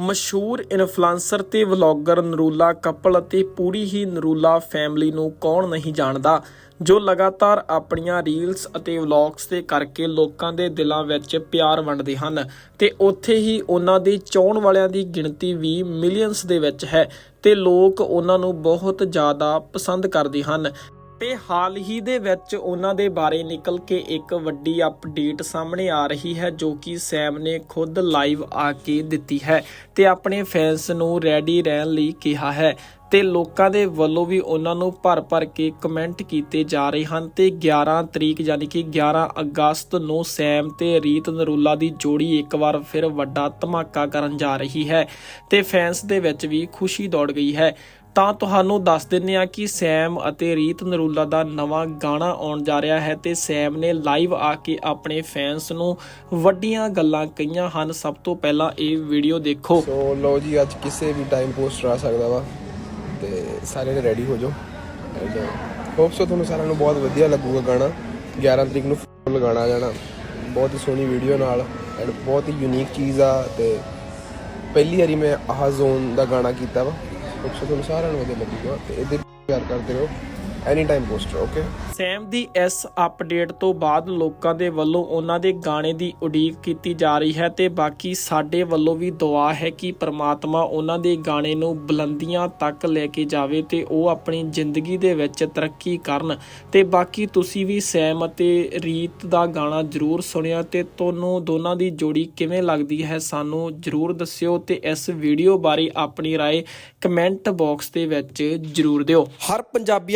ਮਸ਼ਹੂਰ ਇਨਫਲੂਐਂਸਰ ਤੇ vlogger Narula couple ਅਤੇ ਪੂਰੀ ਹੀ ਨਰੂਲਾ ਫੈਮਿਲੀ ਨੂੰ ਕੌਣ ਨਹੀਂ ਜਾਣਦਾ, ਜੋ ਲਗਾਤਾਰ ਆਪਣੀਆਂ ਰੀਲਸ ਅਤੇ ਵਲੌਗਸ ਦੇ ਕਰਕੇ ਲੋਕਾਂ ਦੇ ਦਿਲਾਂ ਵਿੱਚ ਪਿਆਰ ਵੰਡਦੇ ਹਨ ਤੇ ਉੱਥੇ ਹੀ ਉਹਨਾਂ ਦੀ ਚਾਹਣ ਵਾਲਿਆਂ ਦੀ ਗਿਣਤੀ ਵੀ ਮਿਲੀਅਨਸ ਦੇ ਵਿੱਚ ਹੈ ਤੇ ਲੋਕ ਉਹਨਾਂ ਨੂੰ ਬਹੁਤ ਜ਼ਿਆਦਾ ਪਸੰਦ ਕਰਦੇ ਹਨ। ਤੇ ਹਾਲ ਹੀ ਦੇ ਵਿੱਚ ਉਹਨਾਂ ਦੇ ਬਾਰੇ ਨਿਕਲ ਕੇ ਇੱਕ ਵੱਡੀ ਅਪਡੇਟ ਸਾਹਮਣੇ ਆ ਰਹੀ ਹੈ, ਜੋ ਕਿ ਸੈਮ ਨੇ ਖੁਦ ਲਾਈਵ ਆ ਕੇ ਦਿੱਤੀ ਹੈ ਤੇ ਆਪਣੇ ਫੈਨਸ ਨੂੰ ਰੈਡੀ ਰਹਿਣ ਲਈ ਕਿਹਾ ਹੈ। ਤੇ ਲੋਕਾਂ ਦੇ ਵੱਲੋਂ ਵੀ ਉਹਨਾਂ ਨੂੰ ਭਰ-ਭਰ ਕੇ ਕਮੈਂਟ ਕੀਤੇ ਜਾ ਰਹੇ ਹਨ ਤੇ 11 ਤਰੀਕ ਯਾਨੀ ਕਿ 11 ਅਗਸਤ ਨੂੰ ਸੈਮ ਤੇ ਰੀਤ ਨਰੂਲਾ ਦੀ ਜੋੜੀ ਇੱਕ ਵਾਰ ਫਿਰ ਵੱਡਾ ਧਮਾਕਾ ਕਰਨ ਜਾ ਰਹੀ ਹੈ ਤੇ ਫੈਨਸ ਦੇ ਵਿੱਚ ਵੀ ਖੁਸ਼ੀ ਦੌੜ ਗਈ ਹੈ। ਤਾਂ ਤੁਹਾਨੂੰ ਦੱਸ ਦਿੰਨੇ ਆ ਕਿ ਸੈਮ ਅਤੇ ਰੀਤ ਨਰੂਲਾ ਦਾ ਨਵਾਂ ਗਾਣਾ ਆਉਣ ਜਾ ਰਿਹਾ ਹੈ ਤੇ ਸੈਮ ਨੇ ਲਾਈਵ ਆ ਕੇ ਆਪਣੇ ਫੈਨਸ ਨੂੰ ਵੱਡੀਆਂ ਗੱਲਾਂ ਕਹੀਆਂ ਹਨ। ਸਭ ਤੋਂ ਪਹਿਲਾਂ ਇਹ ਵੀਡੀਓ ਦੇਖੋ। ਸੋ ਲੋ ਜੀ, ਅੱਜ ਕਿਸੇ ਵੀ ਟਾਈਮ ਪੋਸਟ ਆ ਸਕਦਾ ਵਾ। ਤੇ ਸਾਰੇ ਨੇ ਰੈਡੀ ਹੋ ਜਾਓ। ਐਂਡ ਹੋਪ ਸੋ ਤੁਹਾਨੂੰ ਸਾਰਿਆਂ ਨੂੰ ਬਹੁਤ ਵਧੀਆ ਲੱਗੂਗਾ ਗਾਣਾ। 11 ਤਰੀਕ ਨੂੰ ਫੁੱਲ ਗਾਣਾ ਜਾਣਾ। ਬਹੁਤ ਹੀ ਸੋਹਣੀ ਵੀਡੀਓ ਨਾਲ। ਐਂਡ ਬਹੁਤ ਹੀ ਯੂਨੀਕ ਚੀਜ਼ ਆ ਤੇ ਪਹਿਲੀ ਵਾਰੀ ਮੈਂ ਆਹ ਜ਼ੋਨ ਦਾ ਗਾਣਾ ਕੀਤਾ ਵਾ। ਹੋਪ ਸੋ ਤੁਹਾਨੂੰ ਸਾਰਿਆਂ ਨੂੰ ਵਧੀਆ ਲੱਗੂਗਾ। ਤੇ ਇਹਦੇ ਪਿਆਰ ਕਰਦੇ ਰਹੋ। any time poster okay Sam ਦੀ ਇਸ ਅਪਡੇਟ ਤੋਂ ਬਾਅਦ ਲੋਕਾਂ ਦੇ ਵੱਲੋਂ ਉਹਨਾਂ ਦੇ ਗਾਣੇ ਦੀ ਉਡੀਕ ਕੀਤੀ ਜਾ ਰਹੀ ਹੈ ਤੇ ਬਾਕੀ ਸਾਡੇ ਵੱਲੋਂ ਵੀ ਦੁਆ ਹੈ ਕਿ ਪ੍ਰਮਾਤਮਾ ਉਹਨਾਂ ਦੇ ਗਾਣੇ ਨੂੰ ਬੁਲੰਦੀਆਂ ਤੱਕ ਲੈ ਕੇ ਜਾਵੇ ਤੇ ਉਹ ਆਪਣੀ ਜ਼ਿੰਦਗੀ ਦੇ ਵਿੱਚ ਤਰੱਕੀ ਕਰਨ ਤੇ ਬਾਕੀ ਤੁਸੀਂ ਵੀ ਸੈਮ ਅਤੇ ਰੀਤ ਦਾ ਗਾਣਾ ਜ਼ਰੂਰ ਸੁਣਿਆ ਤੇ ਤੁਹਾਨੂੰ ਦੋਨਾਂ ਦੀ ਜੋੜੀ ਕਿਵੇਂ ਲੱਗਦੀ ਹੈ ਸਾਨੂੰ ਜ਼ਰੂਰ ਦੱਸਿਓ ਤੇ ਇਸ ਵੀਡੀਓ ਬਾਰੇ ਆਪਣੀ رائے ਕਮੈਂਟ ਬਾਕਸ ਦੇ ਵਿੱਚ ਜ਼ਰੂਰ ਦਿਓ ਹਰ ਪੰਜਾਬੀ